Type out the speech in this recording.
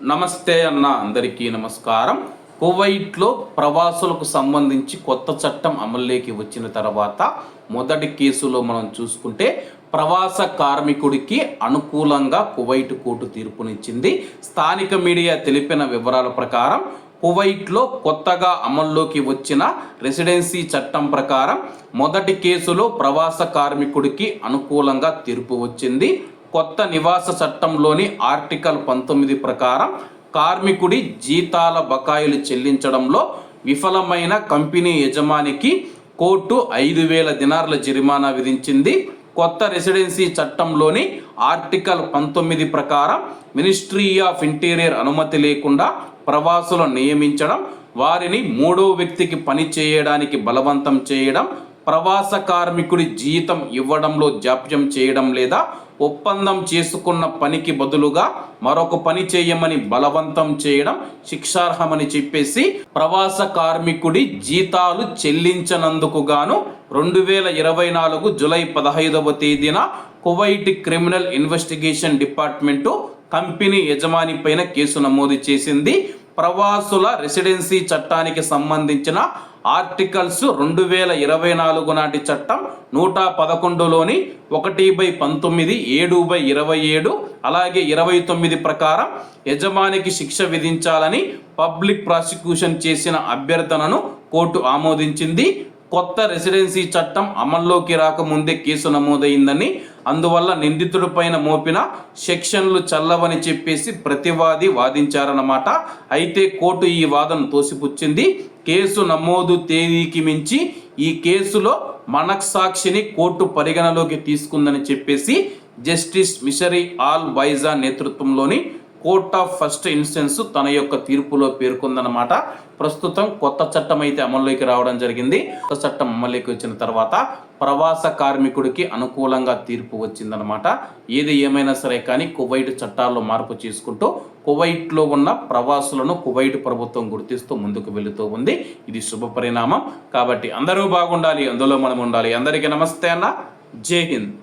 నమస్తే అన్న అందరికీ నమస్కారం. కువైట్లో ప్రవాసులకు సంబంధించి కొత్త చట్టం అమల్లోకి వచ్చిన తర్వాత మొదటి కేసులో మనం చూసుకుంటే ప్రవాస కార్మికుడికి అనుకూలంగా కువైట్ కోర్టు తీర్పునిచ్చింది. స్థానిక మీడియా తెలిపిన వివరాల ప్రకారం కువైట్లో కొత్తగా అమల్లోకి వచ్చిన రెసిడెన్సీ చట్టం ప్రకారం మొదటి కేసులో ప్రవాస కార్మికుడికి అనుకూలంగా తీర్పు వచ్చింది. కొత్త నివాస చట్టంలోని ఆర్టికల్ పంతొమ్మిది ప్రకారం కార్మికుడి జీతాల బకాయిలు చెల్లించడంలో విఫలమైన కంపెనీ యజమానికి కోర్టు ఐదు వేల దినార్ల జరిమానా విధించింది. కొత్త రెసిడెన్సీ చట్టంలోని ఆర్టికల్ పంతొమ్మిది ప్రకారం మినిస్ట్రీ ఆఫ్ ఇంటీరియర్ అనుమతి లేకుండా ప్రవాసులను నియమించడం వారిని మూడో వ్యక్తికి పని చేయడానికి బలవంతం చేయడం ప్రవాస కార్మికుడి జీతం ఇవ్వడంలో జాప్యం చేయడం లేదా ఒప్పందం చేసుకున్న పనికి బదులుగా మరొక పని చేయమని బలవంతం చేయడం శిక్షార్హమని చెప్పేసి ప్రవాస కార్మికుడి జీతాలు చెల్లించనందుకు గాను రెండు వేల ఇరవై నాలుగు జులై పదహైదవ తేదీన Kuwait criminal investigation department company యజమాని పైన కేసు నమోదు చేసింది. ప్రవాసుల రెసిడెన్సీ చట్టానికి సంబంధించిన ఆర్టికల్స్ రెండు వేల ఇరవై నాలుగు నాటి చట్టం నూట పదకొండులోని ఒకటి బై పంతొమ్మిది ఏడు బై ఇరవై ఏడు అలాగే ఇరవై తొమ్మిది ప్రకారం యజమానికి శిక్ష విధించాలని పబ్లిక్ ప్రాసిక్యూషన్ చేసిన అభ్యర్థనను కోర్టు ఆమోదించింది. కొత్త రెసిడెన్సీ చట్టం అమల్లోకి రాకముందే కేసు నమోదైందని అందువల్ల నిందితుడి పైన మోపిన సెక్షన్లు చల్లవని చెప్పేసి ప్రతివాది వాదించారన్నమాట. అయితే కోర్టు ఈ వాదన తోసిపుచ్చింది. కేసు నమోదు తేదీకి మించి ఈ కేసులో మనక్సాక్షిని కోర్టు పరిగణలోకి తీసుకుందని చెప్పేసి జస్టిస్ మిషరీ ఆల్ వైజా నేతృత్వంలోని కోర్ట్ ఆఫ్ ఫస్ట్ ఇన్స్టెన్స్ తన యొక్క తీర్పులో పేర్కొందనమాట ప్రస్తుతం కొత్త చట్టం అయితే అమల్లోకి రావడం జరిగింది. కొత్త చట్టం అమల్లోకి వచ్చిన తర్వాత ప్రవాస కార్మికుడికి అనుకూలంగా తీర్పు వచ్చిందనమాట ఏది ఏమైనా సరే కానీ కువైట్ చట్టాల్లో మార్పు చేసుకుంటూ కువైట్లో ఉన్న ప్రవాసులను కువైట్ ప్రభుత్వం గుర్తిస్తూ ముందుకు వెళుతూ ఉంది. ఇది శుభ పరిణామం. కాబట్టి అందరూ బాగుండాలి అందులో మనం ఉండాలి. అందరికీ నమస్తే అన్న. జై హింద్.